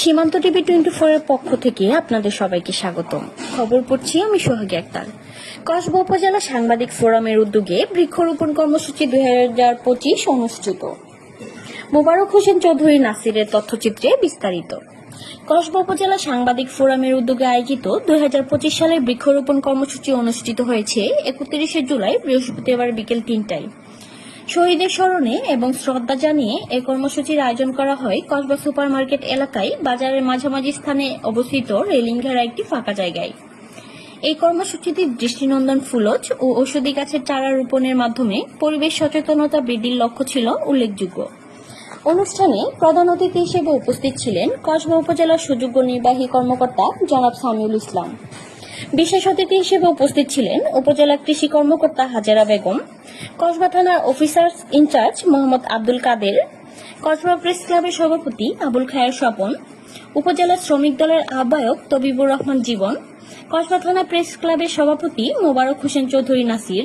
সীমান্ত TV twenty ফোরের পক্ষ থেকে আপনাদের সবাইকে স্বাগতম। খবর পড়ছি আমি সোহাগী আক্তার। কসবা উপজেলা সাংবাদিক ফোরামের উদ্যোগে বৃক্ষরোপণ কর্মসূচি দুই হাজার পঁচিশ অনুষ্ঠিত। মোবারক হোসেন চৌধুরী নাসিরের তথ্যচিত্রে বিস্তারিত। কসবা উপজেলা সাংবাদিক ফোরামের উদ্যোগে আয়োজিত দুই হাজার পঁচিশ সালের বৃক্ষরোপণ কর্মসূচি অনুষ্ঠিত হয়েছে একত্রিশে জুলাই বৃহস্পতিবার বিকেল তিনটায়। শহীদের স্মরণে এবং শ্রদ্ধা জানিয়ে এই কর্মসূচির আয়োজন করা হয় কসবা সুপার মার্কেট এলাকায় বাজারের মাঝামাঝি স্থানে অবস্থিত রেলিং ঘেরা একটি ফাঁকা জায়গায়। এই কর্মসূচিতে দৃষ্টিনন্দন ফুলজ ও ঔষধি গাছের চারা রোপণের মাধ্যমে পরিবেশ সচেতনতা বৃদ্ধির লক্ষ্য ছিল উল্লেখযোগ্য। অনুষ্ঠানে প্রধান অতিথি হিসেবে উপস্থিত ছিলেন কসবা উপজেলার সুযোগ্য নির্বাহী কর্মকর্তা জনাব সামিউল ইসলাম। বিশেষ অতিথি হিসেবে উপস্থিত ছিলেন উপজেলা কৃষি কর্মকর্তা হাজেরা বেগম কসবা থানার officers in charge Mohammad Abdul Kader, Kasba press ক্লাবের সভাপতি আবুল খায়ের স্বপন, উপজেলা শ্রমিক দলের আহ্বায়ক তবিবুর রহমান জীবন, কসবা থানা প্রেস ক্লাবের সভাপতি মোবারক হোসেন চৌধুরী নাসির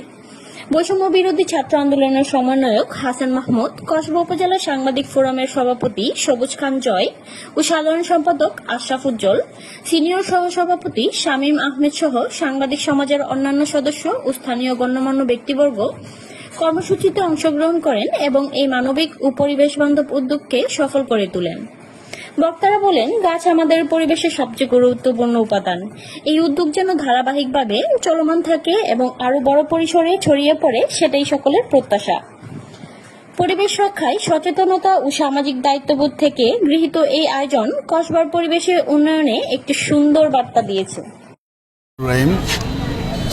বৈষম্য বিরোধী ছাত্র আন্দোলনের সমন্বয়ক হাসান মাহমুদ, কসবা উপজেলা সাংবাদিক ফোরামের সভাপতি সবুজ খান জয় ও সাধারণ সম্পাদক আশরাফ উজ্জ্বল, সিনিয়র সহসভাপতি শামীম আহমেদ সহ সাংবাদিক সমাজের অন্যান্য সদস্য ও স্থানীয় গণ্যমান্য ব্যক্তিবর্গ কর্মসূচিতে অংশগ্রহণ করেন এবং এই মানবিক ও পরিবেশ বান্ধব উদ্যোগকে সফল করে তোলেন। বক্তারা বলেন, গাছ আমাদের পরিবেশের সবচেয়ে গুরুত্বপূর্ণ উপাদান। এই উদ্যোগ যেন ধারাবাহিকভাবে চলমান থাকে এবং আরও বড় পরিসরে ছড়িয়ে পড়ে, সেটাই সকলের প্রত্যাশা। পরিবেশ রক্ষায় সচেতনতা ও সামাজিক দায়িত্ববোধ থেকে গৃহীত এই আয়োজন কসবার পরিবেশের উন্নয়নে একটি সুন্দর বার্তা দিয়েছে।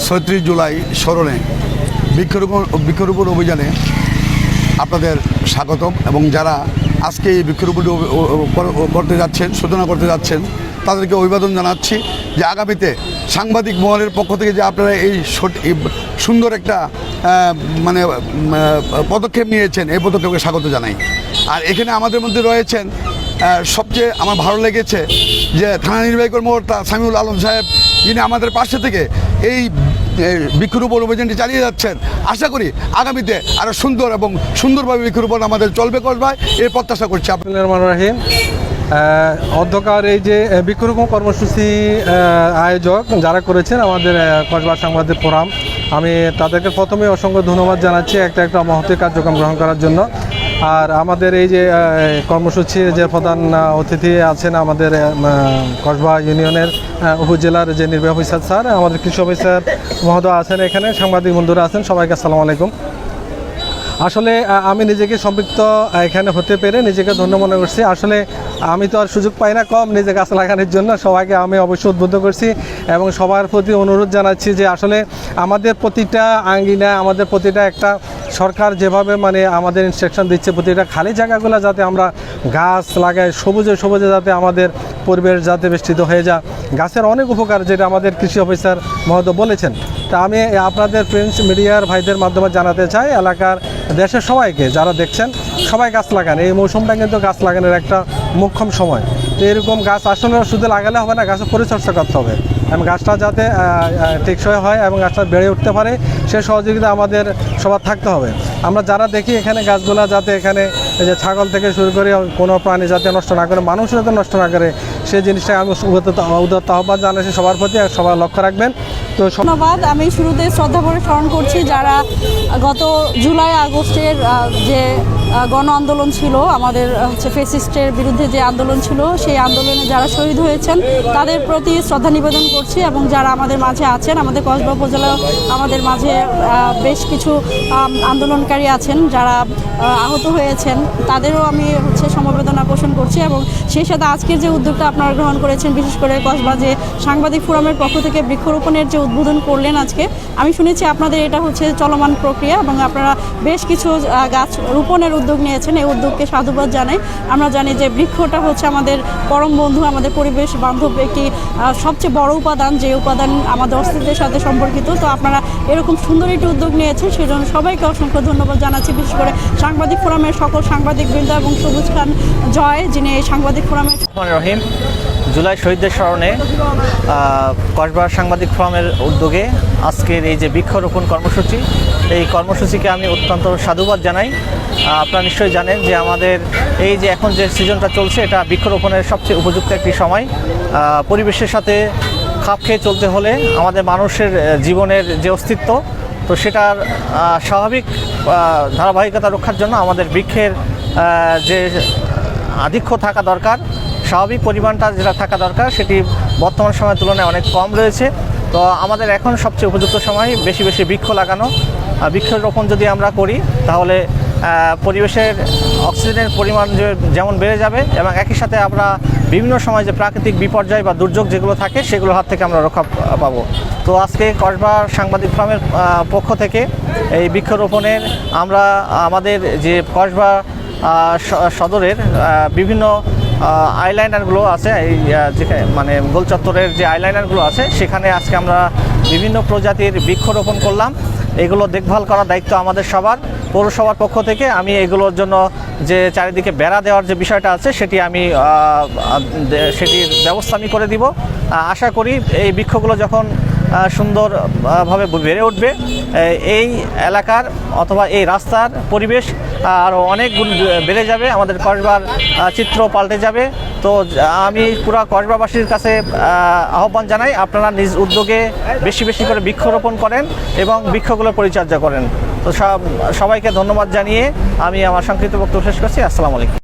ছত্রিশ জুলাই স্মরণে বৃক্ষরোপণ বৃক্ষরোপণ অভিযানে আপনাদের স্বাগতম এবং যারা আজকে এই বৃক্ষরোপণ করতে যাচ্ছেন, সূচনা করতে যাচ্ছেন। তাদেরকে অভিবাদন জানাচ্ছি যে আগামীতে সাংবাদিক মহলের পক্ষ থেকে যে আপনারা এই সুন্দর একটা মানে পদক্ষেপ নিয়েছেন, এই পদক্ষেপকে স্বাগত জানাই। আর এখানে আমাদের মধ্যে রয়েছেন সবচেয়ে আমার ভালো লেগেছে যে থানা নির্বাহী কর্মকর্তা সামিউল আলম সাহেব, যিনি আমাদের পাশে থেকে এই বৃক্ষরোপণ অভিযানটি চালিয়ে যাচ্ছেন। আশা করি আগামীতে আরও সুন্দর এবং সুন্দরভাবে বৃক্ষরোপণ আমাদের চলবে করবায় এর প্রত্যাশা করছি আপনার রাহিম। অধ্যকার এই যে বৃক্ষরোপণ কর্মসূচি আয়োজক যারা করেছেন আমাদের কসবা সাংবাদিক ফোরাম, আমি তাদেরকে প্রথমে অসংখ্য ধন্যবাদ জানাচ্ছি একটা একটা মহতি কার্যক্রম গ্রহণ করার জন্য। আর আমাদের এই যে কর্মসূচির যে প্রধান অতিথি আছেন আমাদের কসবা ইউনিয়নের উপজেলার যে নির্বাহী অফিসার স্যার, আমাদের কৃষি অফিসার মহোদয় আছেন এখানে, সাংবাদিক বন্ধুরা আছেন, সবাইকে আসসালামু আলাইকুম। আসলে আমি নিজেকে সম্পৃক্ত এখানে হতে পেরে নিজেকে ধন্য মনে করছি। আসলে আমি তো আর সুযোগ পাই না কম নিজে গাছ লাগানোর জন্য, সবাইকে আমি অবশ্যই উদ্বুদ্ধ করছি এবং সবার প্রতি অনুরোধ জানাচ্ছি যে আসলে আমাদের প্রতিটা আঙ্গিনা আমাদের প্রতিটা একটা সরকার যেভাবে মানে আমাদের ইনস্ট্রাকশন দিচ্ছে, প্রতিটা খালি জায়গাগুলো যাতে আমরা গাছ লাগাই, সবুজে সবুজে যাতে আমাদের পরিবেশ যাতে বেষ্টিত হয়ে যায়। গাছের অনেক উপকার যেটা আমাদের কৃষি অফিসার মহোদয় বলেছেন। তা আমি আপনাদের প্রিন্ট মিডিয়ার ভাইদের মাধ্যমে জানাতে চাই, এলাকার দেশের সবাইকে যারা দেখছেন, সবাই গাছ লাগান। এই মৌসুমটা কিন্তু গাছ লাগানোর একটা মোক্ষম সময়। তো এরকম গাছ আসলে শুধু লাগালে হবে না, গাছের পরিচর্যা করতে হবে। এবং গাছটা যাতে টেকসই হয় এবং গাছটা বেড়ে উঠতে পারে, সে সহযোগিতা আমাদের সবার থাকতে হবে। আমরা যারা দেখি এখানে গাছগুলা যাতে এখানে যে ছাগল থেকে শুরু করে কোনো প্রাণী যাতে নষ্ট না করে, মানুষ যাতে নষ্ট না করে, সেই জিনিসটা আমি উদাত্ত আহ্বান জানাচ্ছি সবার প্রতি সবার লক্ষ্য রাখবেন। তো ধন্যবাদ। আমি শুরুতে শ্রদ্ধা করে স্মরণ করছি যারা গত জুলাই আগস্টের যে গণ আন্দোলন ছিল, আমাদের হচ্ছে ফেসিস্টের বিরুদ্ধে যে আন্দোলন ছিল, সেই আন্দোলনে যারা শহীদ হয়েছেন, তাদের প্রতি শ্রদ্ধা নিবেদন করছি এবং যারা আমাদের মাঝে আছেন, আমাদের কসবা উপজেলা আমাদের মাঝে বেশ কিছু আন্দোলনকারী আছেন, যারা আহত হয়েছেন, তাদেরও আমি হচ্ছে সমবেদনা পোষণ করছি এবং সেই সাথে আজকের যে উদ্যোগটা আপনারা গ্রহণ করেছেন, বিশেষ করে কসবা যে সাংবাদিক ফোরামের পক্ষ থেকে বৃক্ষরোপণের যে উদ্বোধন করলেন আজকে, আমি শুনেছি আপনাদের এটা হচ্ছে চলমান প্রক্রিয়া এবং আপনারা বেশ কিছু গাছ রোপণের উদ্যোগ নিয়েছেন, এই উদ্যোগকে সাধুবাদ জানাই। আমরা জানি যে বৃক্ষটা হচ্ছে আমাদের পরম বন্ধু, আমাদের পরিবেশ বান্ধব একটি সবচেয়ে বড় উপাদান, যে উপাদান আমাদের অস্তিত্বের সাথে সম্পর্কিত। তো আপনারা এরকম সুন্দর একটি উদ্যোগ নিয়েছেন, সেজন্য সবাইকে অসংখ্য ধন্যবাদ জানাচ্ছি। বিশেষ করে সাংবাদিক ফোরামের সকল সাংবাদিক বৃন্দ এবং সবুজ খান জয়, যিনি এই সাংবাদিক ফোরামের জুলাই শহীদদের স্মরণে কসবা সাংবাদিক ফোরামের উদ্যোগে আজকের এই যে বৃক্ষরোপণ কর্মসূচি, এই কর্মসূচিকে আমি অত্যন্ত সাধুবাদ জানাই। আপনারা নিশ্চয়ই জানেন যে আমাদের এই যে এখন যে সিজনটা চলছে, এটা বৃক্ষরোপণের সবচেয়ে উপযুক্ত একটি সময়। পরিবেশের সাথে খাপ খেয়ে চলতে হলে আমাদের মানুষের জীবনের যে অস্তিত্ব, তো সেটার স্বাভাবিক ধারাবাহিকতা রক্ষার জন্য আমাদের বৃক্ষের যে আধিক্য থাকা দরকার স্বাভাবিক পরিমাণটা যেটা থাকা দরকার, সেটি বর্তমান সময়ের তুলনায় অনেক কম রয়েছে। তো আমাদের এখন সবচেয়ে উপযুক্ত সময় বেশি বেশি বৃক্ষ লাগানো। বৃক্ষরোপণ যদি আমরা করি, তাহলে পরিবেশের অক্সিজেনের পরিমাণ যেমন বেড়ে যাবে এবং একই সাথে আমরা বিভিন্ন সময় যে প্রাকৃতিক বিপর্যয় বা দুর্যোগ যেগুলো থাকে, সেগুলোর হাত থেকে আমরা রক্ষা পাবো। তো আজকে কসবা সাংবাদিক ফোরামের পক্ষ থেকে এই বৃক্ষরোপণের আমরা আমাদের যে কসবা সদরের বিভিন্ন আইলাইনারগুলো আছে, এই যেখানে মানে গোল চত্বরের যে আইলাইনারগুলো আছে, সেখানে আজকে আমরা বিভিন্ন প্রজাতির বৃক্ষরোপণ করলাম। এগুলো দেখভাল করার দায়িত্ব আমাদের সবার। পৌরসভার পক্ষ থেকে আমি এগুলোর জন্য যে চারিদিকে বেড়া দেওয়ার যে বিষয়টা আছে, সেটি আমি সেটির ব্যবস্থা আমি করে দিব। আশা করি এই বৃক্ষগুলো যখন আহ, সুন্দর আহ, ভাবে বেড়ে উঠবে। এই এলাকার অথবা এই রাস্তার পরিবেশ আরও অনেক গুণ বেড়ে যাবে। আমাদের কসবার চিত্র পাল্টে যাবে। তো আমি পুরা কসবাবাসীর কাছে আহ্বান জানাই আপনারা নিজ উদ্যোগে বেশি বেশি করে বৃক্ষরোপণ করেন এবং বৃক্ষগুলো পরিচর্যা করেন। তো সব সবাইকে ধন্যবাদ জানিয়ে আমি আমার সংক্ষিপ্ত বক্তব্য শেষ করছি। আসসালামু আলাইকুম।